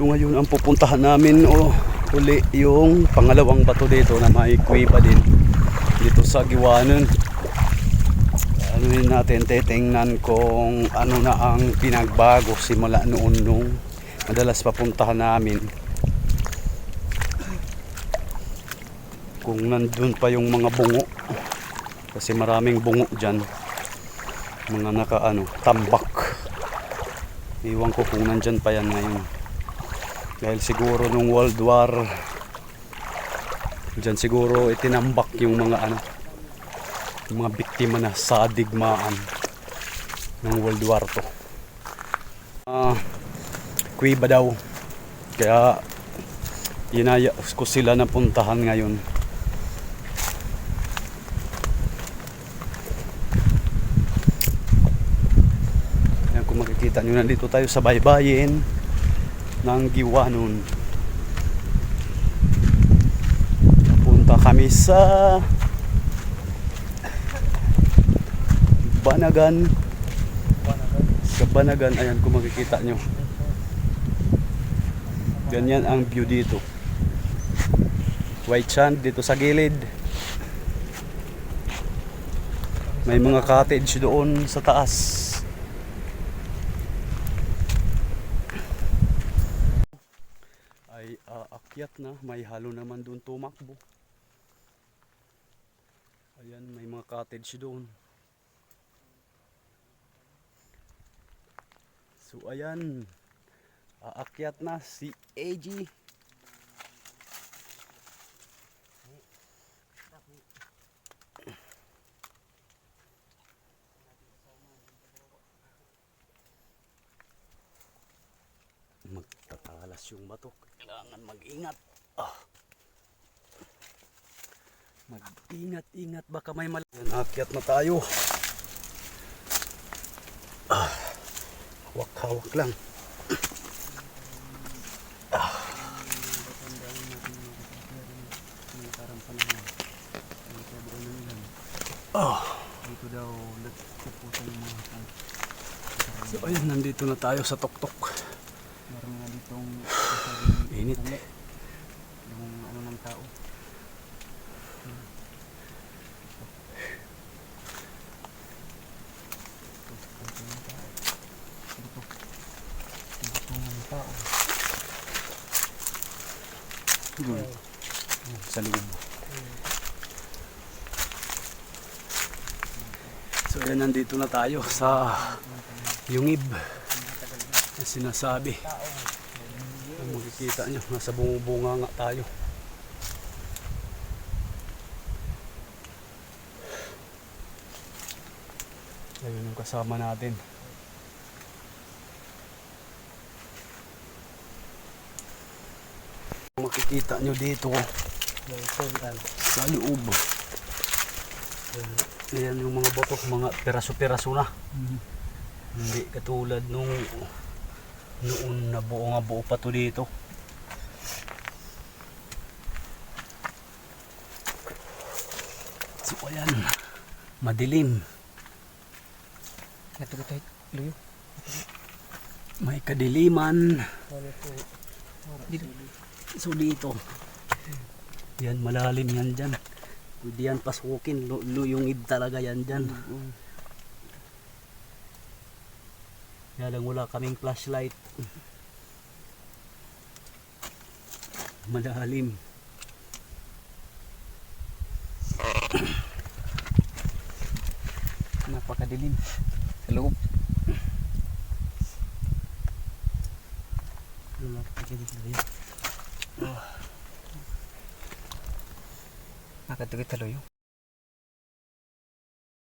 So ngayon ang pupuntahan namin o uli yung pangalawang bato dito na may kuweba din dito sa Giwanon. Ano yun natin titingnan kung ano na ang pinagbago simula noon nung madalas papuntahan namin. Kung nandun pa yung mga bungo kasi maraming bungo dyan mga naka ano tambak iwan ko kung nandyan pa yan ngayon dahil siguro nung World War dyan siguro itinambak yung mga ano yung mga biktima na sa digmaan ng World War to ah kuiba daw. Kaya inaya ko sila na puntahan ngayon. Kung makikita nyo nandito tayo sa baybayin ng Giwanon. Punta kami sa Banagan. Sa Banagan, ayan kung makikita nyo. Ganyan ang view dito. White sand dito sa gilid. May mga cottage doon sa taas. Ay aakyat na. May halo naman doon tumakbo. Ayan, may mga cottage doon. So ayan, aakyat na si AG. Magtatalas yung bato. Kailangan mag-ingat. Ah. Mag-ingat-ingat baka may mal... Yan, akyat na tayo. Ah. Hawak-hawak lang. Ah. Dito daw, nagpupusan ng mga ayun, nandito na tayo sa tuktok. Meron nga ditong Init. Yung ano ng tao. Doon. Sa loob. So ayan, nandito na tayo sa Yungib. Na sinasabi. Kung makikita nyo, nasa bumubunga nga tayo. Ayun yung kasama natin. Makikita nyo dito sa loob. Ayan yung mga boto, mga peraso-peraso na. Hindi katulad nung noon na buo nga buo pa to dito. So ayan, madilim. Ko tayo, luyo. May kadiliman. So dito. Yan, malalim yan dyan. Pwede yan pasukin. Lu- Luyungid talaga yan dyan. Kaya lang wala kaming flashlight. Malalim. Napakadilim. Sa loob. Luyo. Nakatugit sa luyo.